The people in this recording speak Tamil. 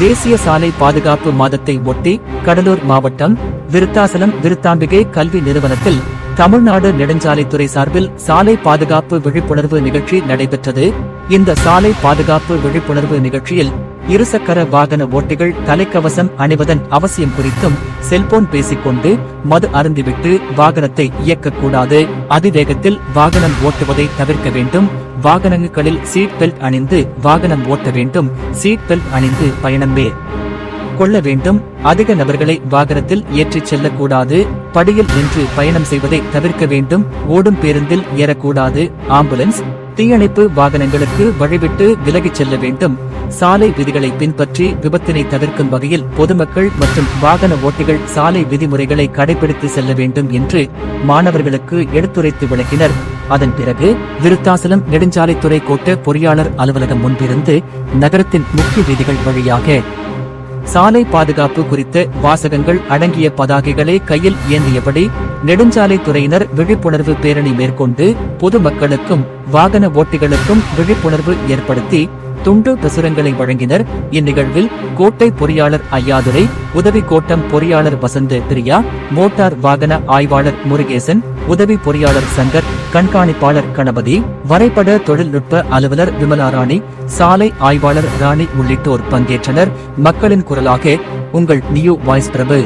தேசிய சாலை பாதுகாப்பு மாதத்தை ஒட்டி கடலூர் மாவட்டம் விருத்தாசலம் விருத்தாம்பிகை கல்வி நிறுவனத்தில் தமிழ்நாடு நெடுஞ்சாலைத்துறை சார்பில் சாலை பாதுகாப்பு விழிப்புணர்வு நிகழ்ச்சி நடைபெற்றது. இந்த சாலை பாதுகாப்பு விழிப்புணர்வு நிகழ்ச்சியில் இருசக்கர வாகன ஓட்டிகள் தலைக்கவசம் அணிவதன் அவசியம் குறித்தும் செல்போன் பேசிக்கொண்டு மது அருந்திவிட்டு வாகனத்தை இயக்கக்கூடாது. அதிவேகத்தில் வாகனம் ஓட்டுவதை தவிர்க்க வேண்டும். வாகனங்களில் சீட் பெல்ட் அணிந்து வாகனம் ஓட்ட வேண்டும். சீட் பெல்ட் அணிந்து பயணம் கொள்ள வேண்டும். அதிக நபர்களை வாகனத்தில் ஏற்றிச் செல்லக்கூடாது. படியில் நின்று பயணம் செய்வதை தவிர்க்க வேண்டும். ஓடும் பேருந்தில் ஏறக்கூடாது. ஆம்புலன்ஸ் தீயணைப்பு வாகனங்களுக்கு வழிவிட்டு விலகிச் செல்ல வேண்டும். சாலை விதிகளை பின்பற்றி விபத்தினை தவிர்க்கும் வகையில் பொதுமக்கள் மற்றும் வாகன ஓட்டிகள் சாலை விதிமுறைகளை கடைபிடித்து செல்ல வேண்டும் என்று மாணவர்களுக்கு எடுத்துரைத்து விளக்கினர். அதன் பிறகு விருத்தாசலம் நெடுஞ்சாலைத்துறை கோட்ட பொறியாளர் அலுவலகம் முன்பிருந்து நகரத்தின் முக்கிய வீதிகள் வழியாக சாலை பாதுகாப்பு குறித்த வாசகங்கள் அடங்கிய பதாகைகளை கையில் ஏந்தியபடி நெடுஞ்சாலை துறையினர் விழிப்புணர்வு பேரணி மேற்கொண்டு பொதுமக்களுக்கும் வாகன ஓட்டிகளுக்கும் விழிப்புணர்வு ஏற்படுத்தி துண்டு பிரசுரங்களை வழங்கினர். இந்நிகழ்வில் கோட்டை பொறியாளர் ஐயாதுரை உதவி கோட்டம் பொறியாளர் வசந்த பிரியா மோட்டார் வாகன ஆய்வாளர் முருகேசன் உதவி பொறியாளர் சங்கர் கண்காணிப்பாளர் கணபதி வரைபட தொழில்நுட்ப அலுவலர் விமலாராணி சாலை ஆய்வாளர் ராணி உள்ளிட்டோர் பங்கேற்றனர். மக்களின் குரலாக உங்கள் நியூ வாய்ஸ் பிரபு.